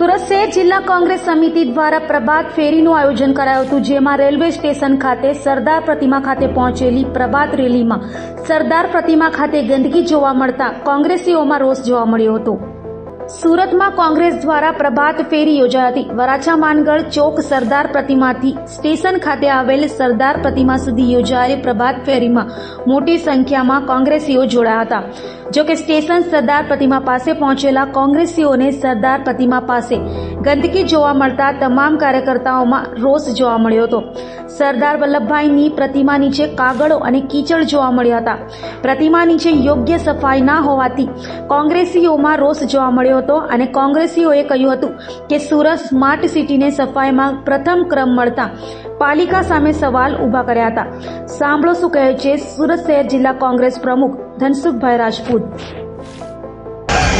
સુરત શહેર જિલ્લા કોંગ્રેસ સમિતિ દ્વારા પ્રભાત ફેરીનું આયોજન કરાયું હતું, જેમાં રેલવે સ્ટેશન ખાતે સરદાર પ્રતિમા ખાતે પહોંચેલી પ્રભાત રેલીમાં સરદાર પ્રતિમા ખાતે ગંદકી જોવા મળતા કોંગ્રેસીઓમાં રોષ જોવા મળ્યો હતો. સુરતમાં કોંગ્રેસ દ્વારા પ્રભાત ફેરી યોજાઈ હતી. વરાછા માનગઢ ચોક સરદાર પ્રતિમાથી સ્ટેશન ખાતે આવેલ સરદાર પ્રતિમા સુધી યોજાયેલી પ્રભાત ફેરીમાં મોટી સંખ્યામાં કોંગ્રેસીઓ જોડાયા હતા. જો કે સ્ટેશન સરદાર પ્રતિમા પાસે પહોંચેલા કોંગ્રેસીઓને સરદાર પ્રતિમા પાસે ગંદકી જોવા મળતા તમામ કાર્યકર્તાઓમાં રોષ જોવા મળ્યો હતો. સરદાર વલ્લભભાઈની પ્રતિમા નીચે કાગળો અને કીચડ જોવા મળ્યા હતા. પ્રતિમા નીચે યોગ્ય સફાઈ ના હોવાથી કોંગ્રેસીઓમાં રોષ જોવા મળ્યો હતો અને કોંગ્રેસીઓએ કહ્યું હતું કે સુરત સ્માર્ટ સિટીને સફાઈમાં પ્રથમ ક્રમ મળતા પાલિકા સામે સવાલ ઊભા કર્યા હતા. સાંભળો શું કહે છે સુરત શહેર જિલ્લા કોંગ્રેસ પ્રમુખ ધનસુખભાઈ રાજપૂત.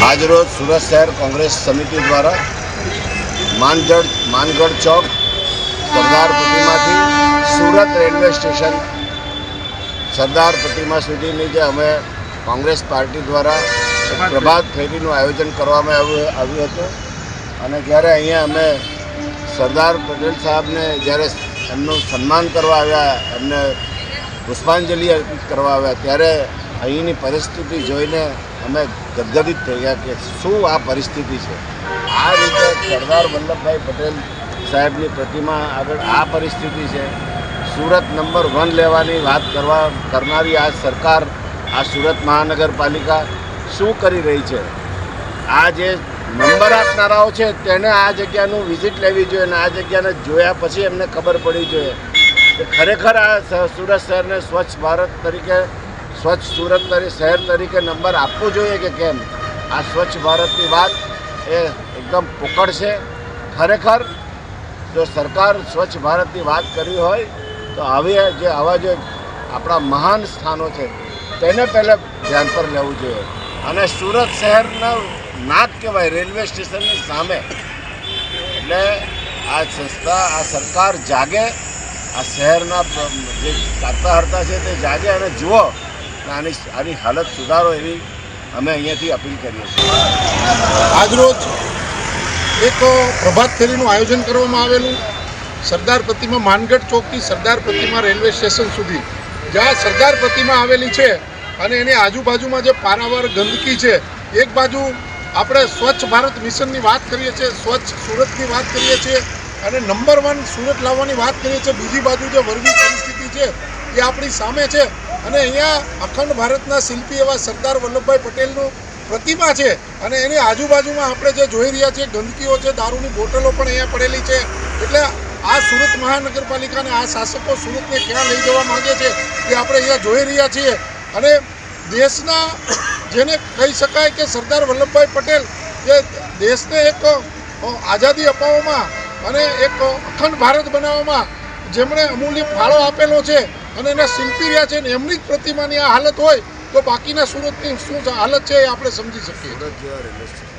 આજરોજ સુરત શહેર કોંગ્રેસ સમિતિ દ્વારા માનગઢ માનગઢ ચોક સરદાર પ્રતિમાથી સુરત રેલવે સ્ટેશન સરદાર પ્રતિમા સુધીની જે અમે કોંગ્રેસ પાર્ટી દ્વારા પ્રભાત ફેરીનું આયોજન કરવામાં આવ્યું આવ્યું હતું. અને જ્યારે અહીંયા અમે સરદાર પટેલ સાહેબને જ્યારે એમનું સન્માન કરવા આવ્યા, એમને પુષ્પાંજલિ અર્પિત કરવા આવ્યા, ત્યારે અહીંની પરિસ્થિતિ જોઈને અમે ગદગદિત થઈ ગયા કે શું આ પરિસ્થિતિ છે? આ રીતે સરદાર વલ્લભભાઈ પટેલ સાહેબની પ્રતિમા આગળ આ પરિસ્થિતિ છે. સુરત નંબર વન લેવાની વાત કરવા કરનારી આ સરકાર, આ સુરત મહાનગરપાલિકા શું કરી રહી છે? આ જે નંબર આપનારાઓ છે, તેને આ જગ્યાનું વિઝિટ લેવી જોઈએ અને આ જગ્યાને જોયા પછી એમને ખબર પડી જોઈએ. કે ખરેખર આ સુરત શહેરને સ્વચ્છ ભારત તરીકે, સ્વચ્છ સુરત તરીકે શહેર તરીકે નંબર આપવો જોઈએ કે કેમ? આ સ્વચ્છ ભારતની વાત એ એકદમ પોકળ છે ખરેખર, જો સરકાર સ્વચ્છ ભારતની વાત કરી હોય તો આવી જે આવા જે આપણા મહાન સ્થાનો છે, તેને પહેલાં ધ્યાન પર લેવું જોઈએ. અને સુરત શહેરના નાક કહેવાય, રેલવે સ્ટેશનની સામે. એટલે આ સંસ્થા, આ સરકાર જાગે, આ શહેરના જે ચાલતા હરતા છે તે જાગે અને જુઓ, આની આની હાલત સુધારો એવી અમે અહીંયાથી અપીલ કરીએ છીએ. આજરોજ એક પ્રભાત ફેરીનું આયોજન કરવામાં આવેલું. સરદાર પ્રતિમા માનગઢ ચોકથી સરદાર પ્રતિમા રેલવે સ્ટેશન સુધી. જ્યાં સરદાર પ્રતિમા આવેલી છે અને એની આજુબાજુમાં જે પારાવાર ગંદકી છે, એક બાજુ આપણે સ્વચ્છ ભારત મિશનની વાત કરીએ છીએ, સ્વચ્છ સુરતની વાત કરીએ છીએ અને નંબર વન સુરત લાવવાની વાત કરીએ છીએ, બીજી બાજુ જે વર્ગી પરિસ્થિતિ છે, એ આપણી સામે છે. અને અહીંયા અખંડ ભારતના શિલ્પી એવા સરદાર વલ્લભભાઈ પટેલનું પ્રતિમા છે અને એની આજુબાજુમાં આપણે જે જોઈ રહ્યા છીએ, ગંદકીઓ છે, દારૂની બોટલો પણ અહીંયા પડેલી છે. એટલે આ સુરત મહાનગરપાલિકાને આ શાસકો સુરતને ક્યાં લઈ જવા માંગે છે એ આપણે અહીંયા જોઈ રહ્યા છીએ. અને દેશના જેને કહી શકાય કે સરદાર વલ્લભભાઈ પટેલ જે દેશને એક આઝાદી અપાવવામાં અને એક અખંડ ભારત બનાવવામાં જેમણે અમૂલ્ય ફાળો આપેલો છે અને એના શિલ્પી રહ્યા છે ને એમની જ પ્રતિમાની આ હાલત હોય તો બાકીના સુરતની શું હાલત છે એ આપણે સમજી શકીએ.